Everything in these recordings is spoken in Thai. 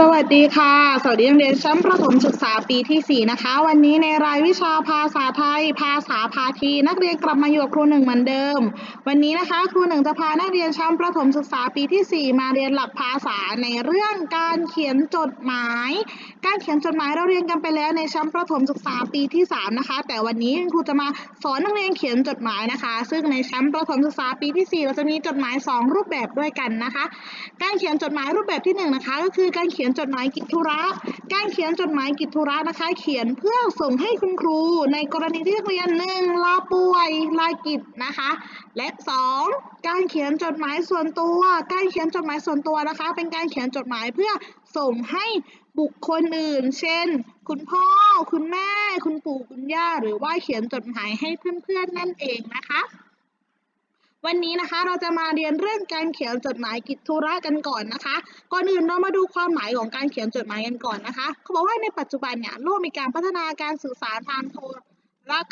สวัสดีค่ะ สวัสดีนักเรียนชั้นประถมศึกษาปีที่ 4 นะคะ วันนี้ในรายวิชาภาษาไทย ภาษาพาทีนักเรียนกลับมาอยู่กับครูหนึ่งเหมือนเดิม วันนี้นะคะครูหนึ่งจะพานักเรียนชั้นประถมศึกษาปีที่ 4 มาเรียนหลักภาษาในเรื่องการเขียนจดหมาย การเขียนจดหมายเราเรียนกันไปแล้วในชั้นประถมศึกษาปีที่ 3 นะคะ แต่วันนี้ครูจะมาสอนนักเรียนเขียนจดหมายนะคะ ซึ่งในชั้นประถมศึกษาปีที่ 4 เราจะมีจดหมาย 2 รูปแบบด้วยกันนะคะ การเขียนจดหมายรูปแบบที่หนึ่งนะคะ ก็คือการเขียนจดหมายกิจธุระ การเขียนจดหมายกิจธุระนะคะ เขียนเพื่อส่งให้คุณครู ในกรณีที่นักเรียนหนึ่งลาป่วยลากิจนะคะ และสองการเขียนจดหมายส่วนตัว การเขียนจดหมายส่วนตัวนะคะ เป็นการเขียนจดหมายเพื่อส่งให้บุคคลอื่น เช่น คุณพ่อ คุณแม่ คุณปู่ คุณย่า หรือว่าเขียนจดหมายให้เพื่อนๆ นั่นเองนะคะ วันนี้นะคะเราจะมาเรียนเรื่องการเขียนจดหมายกิจธุระกันก่อนนะคะ ก่อนอื่นเรามาดูความหมายของการเขียนจดหมายกันก่อนนะคะ เขาบอกว่าในปัจจุบันเนี่ยโลกมีการพัฒนาการสื่อสารทางโทร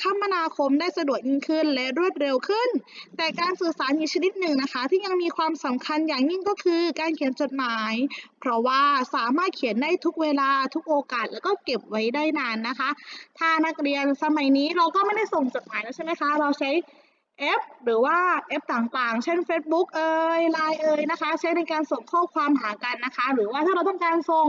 คมนาคมได้สะดวกยิ่งขึ้นและรวดเร็วขึ้น แต่การสื่อสารอีกชนิดหนึ่งนะคะ ที่ยังมีความสำคัญอย่างยิ่งก็คือการเขียนจดหมาย เพราะว่าสามารถเขียนได้ทุกเวลาทุกโอกาส แล้วก็เก็บไว้ได้นานนะคะ ถ้านักเรียนสมัยนี้เราก็ไม่ได้ส่งจดหมายแล้วใช่ไหมคะ เราใช้ แอปหรือว่าแอปต่างๆ เช่น Facebook เอ่ย Line เอ่ยนะคะ ใช้ในการส่งข้อความหากันนะคะ หรือว่าถ้าเราต้องการส่ง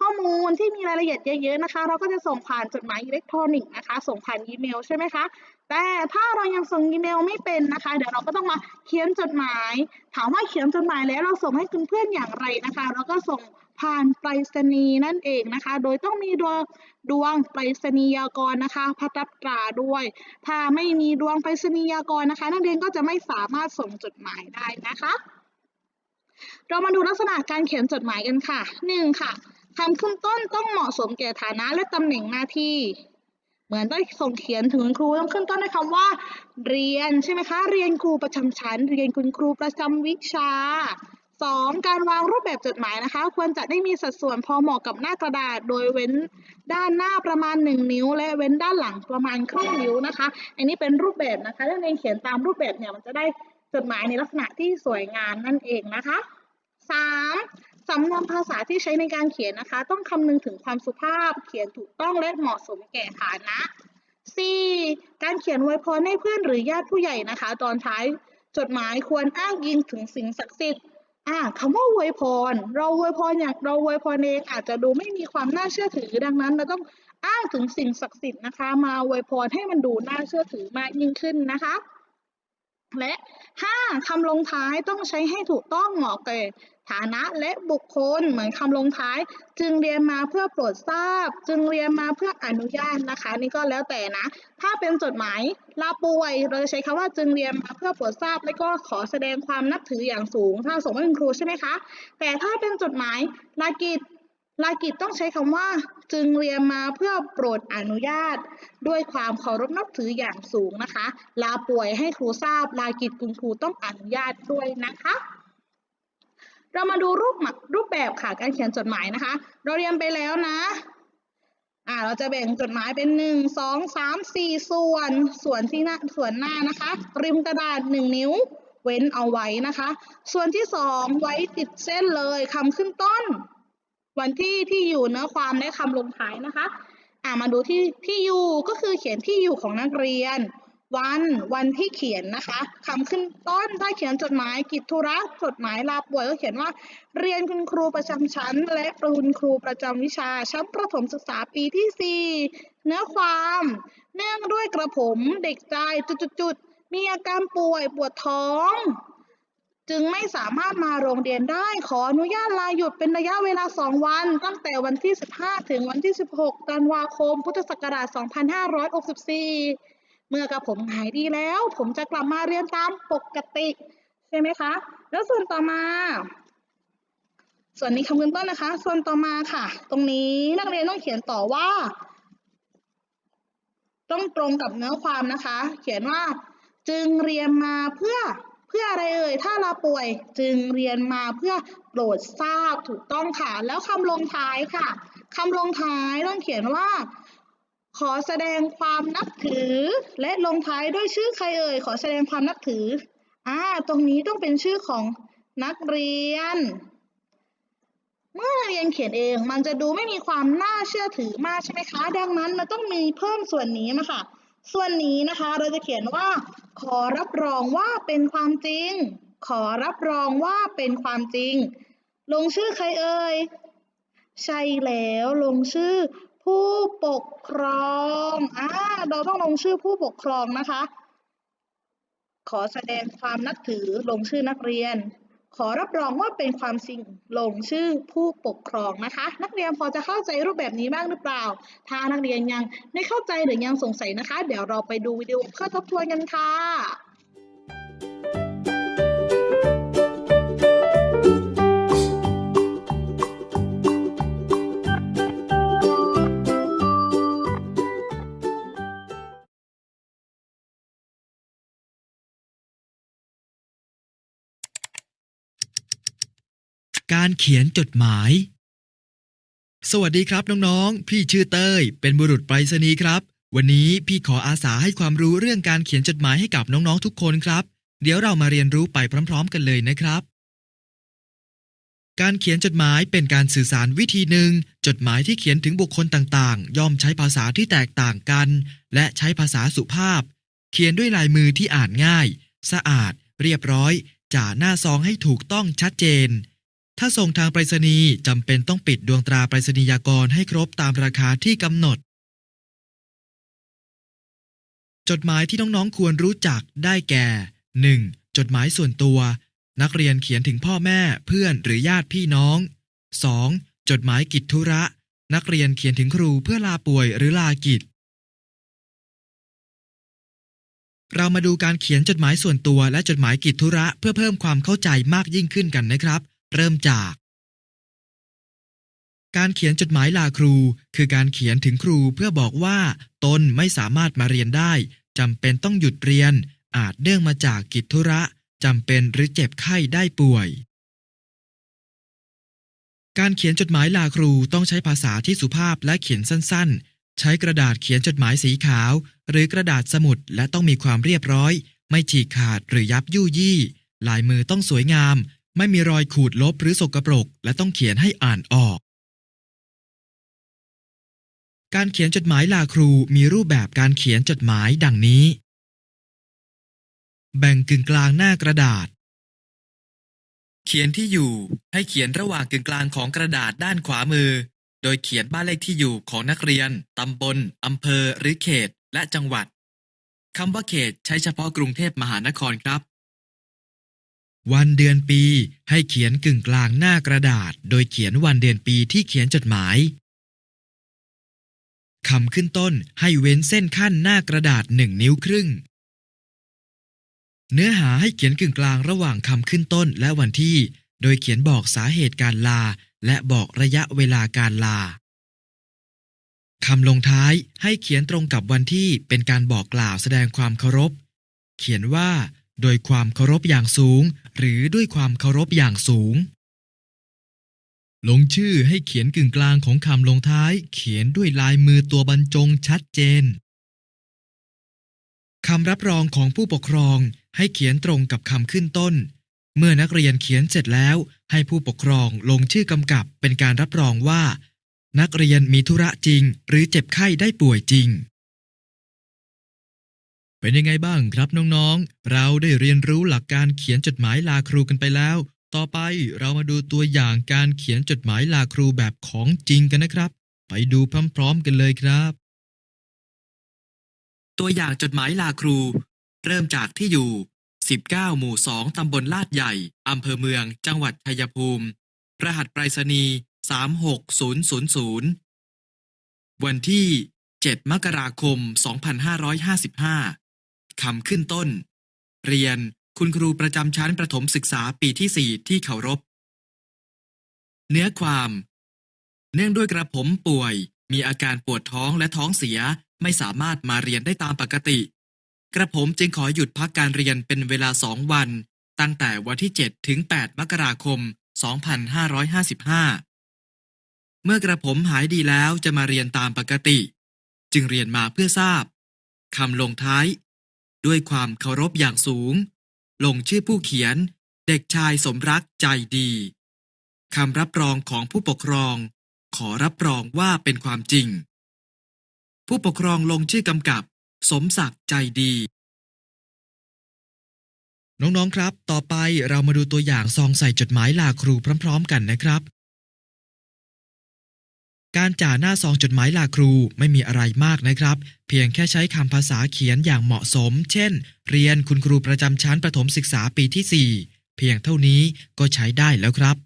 ข้อมูลที่มีรายละเอียดเยอะๆนะคะ เราก็จะส่งผ่านจดหมายอิเล็กทรอนิกส์นะคะ ส่งผ่านอีเมลใช่ไหมคะ แต่ถ้าเรายังส่งอีเมลไม่เป็นนะคะ เดี๋ยวเราก็ต้องมาเขียนจดหมาย ถามว่าเขียนจดหมายแล้วเราส่งให้เพื่อนๆอย่างไรนะคะ เราก็ส่งผ่านไปรษณีย์นั่นเองนะคะ โดยต้องมีดวงดวงไปรษณียากรนะคะพับตราด้วย ถ้าไม่มีดวงไปรษณียากรนะคะ นักเรียนก็จะไม่สามารถส่งจดหมายได้นะคะ เรามาดูลักษณะการเขียนจดหมายกันค่ะหนึ่งค่ะคำขึ้นต้นต้องเหมาะสมแก่ฐานะและตำแหน่งหน้าที่ เหมือนต้องส่งเขียนถึงครูต้องขึ้นต้นด้วยคำว่า เรียนใช่ไหมคะ เรียนครูประจำชั้น เรียนคุณครูประจำวิชาสองการวางรูปแบบจดหมายนะคะ ควรจะได้มีสัดส่วนพอเหมาะกับหน้ากระดาษ โดยเว้นด้านหน้าประมาณ 1 นิ้ว และเว้นด้านหลังประมาณครึ่งนิ้วนะคะ อันนี้เป็นรูปแบบนะคะถ้าเรียนเขียนตามรูปแบบเนี่ยมันจะได้จดหมายในลักษณะที่สวยงามนั่นเองนะคะสาม สำนวนภาษาที่ใช้ในการเขียนนะคะ ต้องคำนึงถึงความสุภาพ เขียนถูกต้องและเหมาะสมแก่ฐานะ 4. การเขียนอวยพรให้เพื่อนหรือญาติผู้ใหญ่นะคะ ตอนท้ายจดหมายควรอ้างอิงถึงสิ่งศักดิ์สิทธิ์อ่าคำว่าอวยพร เราอวยพรอย่างเราอวยพรเองอาจจะดูไม่มีความน่าเชื่อถือดังนั้นเราต้องอ้างถึงสิ่งศักดิ์สิทธิ์นะคะ มาอวยพรให้มันดูน่าเชื่อถือมากยิ่งขึ้นนะคะ และ 5. คำลงท้ายต้องใช้ให้ถูกต้องเหมาะแก่ฐานะและบุคคลเหมือนคำลงท้าย จึงเรียนมาเพื่อโปรดทราบ จึงเรียนมาเพื่ออนุญาตนะคะ นี่ก็แล้วแต่นะ ถ้าเป็นจดหมายลาป่วย เราจะใช้คำว่าจึงเรียนมาเพื่อโปรดทราบ และก็ขอแสดงความนับถืออย่างสูงถ้าส่งให้คุณครูใช่ไหมคะ แต่ถ้าเป็นจดหมายลากิจ ลากิจต้องใช้คำว่าจึงเรียนมาเพื่อโปรดอนุญาต ด้วยความเคารพนับถืออย่างสูงนะคะ ลาป่วยให้ครูทราบ ลากิจคุณครูต้องอนุญาตด้วยนะคะ เรามาดูรูปรูปแบบค่ะการเขียนจดหมายนะคะ เราเรียนไปแล้วนะอ่าเราจะแบ่งจดหมายเป็นหนึ่งสองสามสี่ส่วน ส่วนที่หน้าส่วนหน้านะคะ ริมกระดาษหนึ่งนิ้ว เว้นเอาไว้นะคะ ส่วนที่สองไว้ติดเส้นเลยคำขึ้นต้น วันที่ที่อยู่เนื้อความและคำลงท้ายนะคะอ่ามาดูที่ที่อยู่ก็คือเขียนที่อยู่ของนักเรียน วันวันที่เขียนนะคะคำขึ้นต้นถ้าเขียนจดหมายกิจธุระจดหมายลาป่วยก็เขียนว่า เรียนคุณครูประจำชั้น และคุณครูประจำวิชาชั้นประถมศึกษาปีที่ 4 เนื้อความ เนื่องด้วยกระผมเด็กชายจุดๆๆมีอาการป่วยปวดท้อง จึงไม่สามารถมาโรงเรียนได้ขออนุญาตลาหยุดเป็นระยะเวลา 2 วัน ตั้งแต่วันที่ 15 ถึงวันที่ 16 ธันวาคม พุทธศักราช 2564 เมื่อกระผมหายดีแล้ว ผมจะกลับมาเรียนตามปกติ ใช่ไหมคะ แล้วส่วนต่อมา ส่วนนี้คำขึ้นต้นนะคะ ส่วนต่อมาค่ะ ตรงนี้นักเรียนต้องเขียนต่อว่า ต้องตรงกับเนื้อความนะคะ เขียนว่าจึงเรียนมาเพื่อ เพื่ออะไรเอ่ย ถ้าเราป่วยจึงเรียนมาเพื่อโปรดทราบถูกต้องค่ะ แล้วคำลงท้ายค่ะคำลงท้ายต้องเขียนว่า ขอแสดงความนับถือ และลงท้ายด้วยชื่อใครเอ่ย ขอแสดงความนับถืออ่าตรงนี้ต้องเป็นชื่อของนักเรียน เมื่อเรียนยนเขียนเองมันจะดูไม่มีความน่าเชื่อถือมากใช่ไหมคะ ดังนั้นมันต้องมีเพิ่มส่วนนี้มาค่ะ ส่วนนี้นะคะเราจะเขียนว่า ขอรับรองว่าเป็นความจริง ขอรับรองว่าเป็นความจริง ลงชื่อใครเอ่ยใช่แล้วลงชื่อผู้ปกครองอ่าเราต้องลงชื่อผู้ปกครองนะคะ ขอแสดงความนับถือลงชื่อนักเรียน ขอรับรองว่าเป็นความจริงลงชื่อผู้ปกครองนะคะ นักเรียนพอจะเข้าใจรูปแบบนี้บ้างหรือเปล่า ถ้านักเรียนยังไม่เข้าใจหรือยังสงสัยนะคะ เดี๋ยวเราไปดูวิดีโอเพื่อทบทวนกันค่ะ การเขียนจดหมาย สวัสดีครับน้องๆ พี่ชื่อเต้ย เป็นบุรุษไปรษณีย์ครับ วันนี้พี่ขออาสาให้ความรู้เรื่องการเขียนจดหมายให้กับน้องๆทุกคนครับ เดี๋ยวเรามาเรียนรู้ไปพร้อม ๆ กันเลยนะครับ การเขียนจดหมายเป็นการสื่อสารวิธีหนึ่ง จดหมายที่เขียนถึงบุคคลต่างๆ ย่อมใช้ภาษาที่แตกต่างกัน และใช้ภาษาสุภาพ เขียนด้วยลายมือที่อ่านง่าย สะอาด เรียบร้อยจ่าหน้าซองให้ถูกต้องชัดเจน ถ้าส่งทางไปรษณีย์จำเป็นต้องปิดดวงตราไปรษณียากรให้ครบตามราคาที่กำหนด จดหมายที่น้องๆควรรู้จักได้แก่ 1. จดหมายส่วนตัว นักเรียนเขียนถึงพ่อแม่เพื่อนหรือญาติพี่น้อง 2. จดหมายกิจธุระ นักเรียนเขียนถึงครูเพื่อลาป่วยหรือลากิจ เรามาดูการเขียนจดหมายส่วนตัวและจดหมายกิจธุระเพื่อเพิ่มความเข้าใจมากยิ่งขึ้นกันนะครับ เริ่มจาก การเขียนจดหมายลาครู คือการเขียนถึงครูเพื่อบอกว่าตนไม่สามารถมาเรียนได้จำเป็นต้องหยุดเรียน อาจเนื่องมาจากกิจธุระจำเป็นหรือเจ็บไข้ได้ป่วย การเขียนจดหมายลาครูต้องใช้ภาษาที่สุภาพและเขียนสั้นๆ ใช้กระดาษเขียนจดหมายสีขาว หรือกระดาษสมุดและต้องมีความเรียบร้อย ไม่ฉีกขาดหรือยับยู่ยี่ ลายมือต้องสวยงาม ไม่มีรอยขูดลบหรือสกปรก และต้องเขียนให้อ่านออก การเขียนจดหมายลาครูมีรูปแบบการเขียนจดหมายดังนี้ แบ่งกึ่งกลางหน้ากระดาษ เขียนที่อยู่ให้เขียนระหว่างกึ่งกลางของกระดาษด้านขวามือ โดยเขียนบ้านเลขที่อยู่ของนักเรียน ตำบล อำเภอ หรือเขต และจังหวัดคำว่าเขตใช้เฉพาะกรุงเทพมหานครครับ วันเดือนปีให้เขียนกึ่งกลางหน้ากระดาษ โดยเขียนวันเดือนปีที่เขียนจดหมายคำขึ้นต้นให้เว้นเส้นขั้นหน้ากระดาษหนึ่งนิ้วครึ่ง เนื้อหาให้เขียนกึ่งกลางระหว่างคำขึ้นต้นและวันที่ โดยเขียนบอกสาเหตุการลา และบอกระยะเวลาการลาคำลงท้ายให้เขียนตรงกับวันที่เป็นการบอกกล่าวแสดงความเคารพ เขียนว่า โดยความเคารพอย่างสูง หรือด้วยความเคารพอย่างสูง ลงชื่อให้เขียนกึ่งกลางของคำลงท้าย เขียนด้วยลายมือตัวบรรจงชัดเจนคำรับรองของผู้ปกครองให้เขียนตรงกับคำขึ้นต้น เมื่อนักเรียนเขียนเสร็จแล้ว ให้ผู้ปกครองลงชื่อกำกับเป็นการรับรองว่า นักเรียนมีธุระจริง หรือเจ็บไข้ได้ป่วยจริง เป็นยังไงบ้างครับน้องๆ เราได้เรียนรู้หลักการเขียนจดหมายลาครูกันไปแล้ว ต่อไปเรามาดูตัวอย่างการเขียนจดหมายลาครูแบบของจริงกันนะครับ ไปดูพร้อมๆกันเลยครับ ตัวอย่างจดหมายลาครู เริ่มจากที่อยู่ 19 หมู่ 2 ตำบลลาดใหญ่ อำเภอเมือง จังหวัดชัยภูมิ รหัสไปรษณีย์ 36000 วันที่ 7 มกราคม 2555 คำขึ้นต้น เรียนคุณครูประจำชั้นประถมศึกษาปีที่ 4 ที่เคารพ เนื้อความ เนื่องด้วยกระผมป่วย มีอาการปวดท้องและท้องเสียไม่สามารถมาเรียนได้ตามปกติ กระผมจึงขอหยุดพักการเรียนเป็นเวลาสองวัน ตั้งแต่วันที่ 7 ถึง 8 มกราคม 2555 เมื่อกระผมหายดีแล้วจะมาเรียนตามปกติ จึงเรียนมาเพื่อทราบคำลงท้าย ด้วยความเคารพอย่างสูง ลงชื่อผู้เขียน เด็กชายสมรักใจดีคำรับรองของผู้ปกครอง ขอรับรองว่าเป็นความจริง ผู้ปกครองลงชื่อกำกับ สมศักดิ์ใจดี น้องๆครับ ต่อไปเรามาดูตัวอย่างซองใส่จดหมายลาครูพร้อม ๆ กันนะครับ การจ่าหน้าซองจดหมายลาครูไม่มีอะไรมากนะครับ เพียงแค่ใช้คำภาษาเขียนอย่างเหมาะสม เช่น เรียนคุณครูประจำชั้นประถมศึกษาปีที่ 4 เพียงเท่านี้ก็ใช้ได้แล้วครับ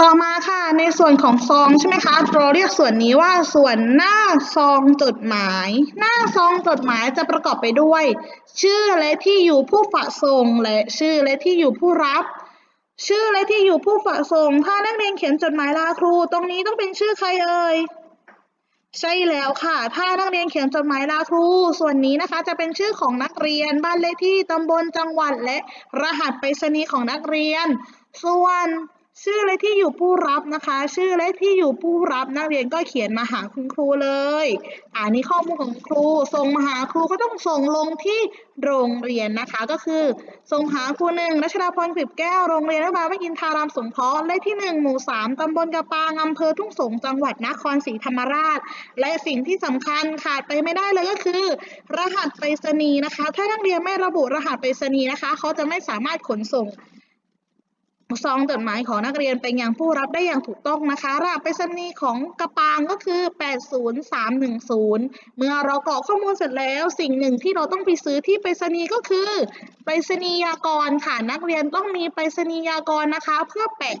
ต่อมาค่ะในส่วนของซองใช่ไหมคะเราเรียกส่วนนี้ว่าส่วนหน้าซองจดหมาย หน้าซองจดหมายจะประกอบไปด้วย ชื่อและที่อยู่ผู้ฝากส่งและชื่อและที่อยู่ผู้รับ ชื่อและที่อยู่ผู้ฝากส่ง ถ้านักเรียนเขียนจดหมายลาครู ตรงนี้ต้องเป็นชื่อใครเอ่ย ใช่แล้วค่ะ ถ้านักเรียนเขียนจดหมายลาครู ส่วนนี้นะคะจะเป็นชื่อของนักเรียน บ้านเลขที่ ตำบล จังหวัด และรหัสไปรษณีย์ของนักเรียน ส่วน ชื่อและที่อยู่ผู้รับนะคะ ชื่อและที่อยู่ผู้รับนักเรียนก็เขียนมาหาคุณครูเลยอันนี้ข้อมูลของครูส่งมาหาครูก็ต้องส่งลงที่โรงเรียนนะคะ ก็คือ ส่งหาครูหนึ่งรัชดาพรกฤบแก้วโรงเรียนรัฐบาลพระอินทารามสงเคราะห์เลขที่หนึ่งหมู่สามตำบลกระปางอำเภอทุ่งสงจังหวัดนครศรีธรรมราช และสิ่งที่สำคัญขาดไปไม่ได้เลยก็คือ รหัสไปรษณีย์นะคะ ถ้านักเรียนไม่ระบุรหัสไปรษณีย์นะคะเขาจะไม่สามารถขนส่ง ซองจดหมายของนักเรียนไปยังผู้รับได้อย่างถูกต้องนะคะรหัสไปรษณีย์ของกระปางก็คือ 80310 เมื่อเรากรอกข้อมูลเสร็จแล้ว สิ่งหนึ่งที่เราต้องไปซื้อที่ไปรษณีย์ก็คือ ไปรษณียากรค่ะนักเรียนต้องมีไปรษณียากรนะคะ เพื่อแปะ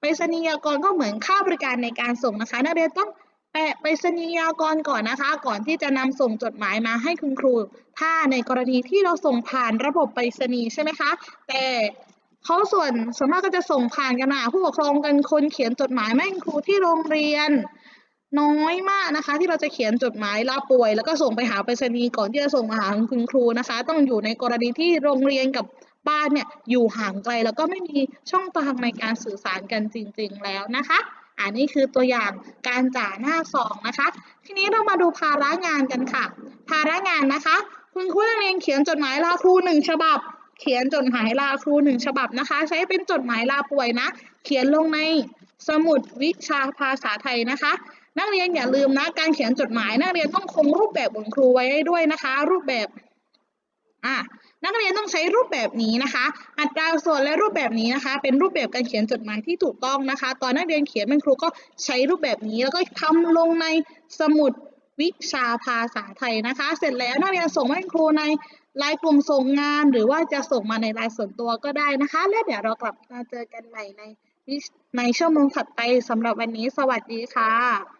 ไปรษณียากรก็เหมือนค่าบริการในการส่งนะคะ นักเรียนต้องแปะไปรษณียากรก่อนนะคะ ก่อนที่จะนำส่งจดหมายมาให้คุณครู ถ้าในกรณีที่เราส่งผ่านระบบไปรษณีย์ใช่ไหมคะ แต่ เขาส่วนส่วนมากก็จะส่งผ่านกันมาผู้ปกครองกันคนเขียนจดหมายแม่งครูที่โรงเรียนน้อยมากนะคะ ที่เราจะเขียนจดหมายลาป่วย แล้วก็ส่งไปหาไปรษณีย์ก่อนที่จะส่งมาหาคุณครูนะคะ ต้องอยู่ในกรณีที่โรงเรียนกับบ้านเนี่ยอยู่ห่างไกลแล้วก็ไม่มีช่องทางในการสื่อสารกันจริง ๆ แล้วนะคะอันนี้คือตัวอย่างการจ่าหน้าซองนะคะ ทีนี้เรามาดูภาระงานกันค่ะ ภาระงานนะคะ คุณครูนักเรียนเขียนจดหมายลาครูหนึ่งฉบับ เขียนจดหมายลาครูหนึ่งฉบับนะคะ ใช้เป็นจดหมายลาป่วยนะ เขียนลงในสมุดวิชาภาษาไทยนะคะ นักเรียนอย่าลืมนะการเขียนจดหมาย นักเรียนต้องคงรูปแบบของครูไว้ด้วยนะคะ รูปแบบอะนักเรียนต้องใช้รูปแบบนี้นะคะ อัตราส่วนและรูปแบบนี้นะคะ เป็นรูปแบบการเขียนจดหมายที่ถูกต้องนะคะ ตอนนักเรียนเขียนเป็นครูก็ใช้รูปแบบนี้แล้วก็ทำลงในสมุดวิชาภาษาไทยนะคะ เสร็จแล้วนักเรียนส่งให้ครูใน ไลน์กลุ่มส่งงานหรือว่าจะส่งมาในไลน์ส่วนตัวก็ได้นะคะ และเดี๋ยวเรากลับมาเจอกันใหม่ในในชั่วโมงถัดไปสำหรับวันนี้สวัสดีค่ะ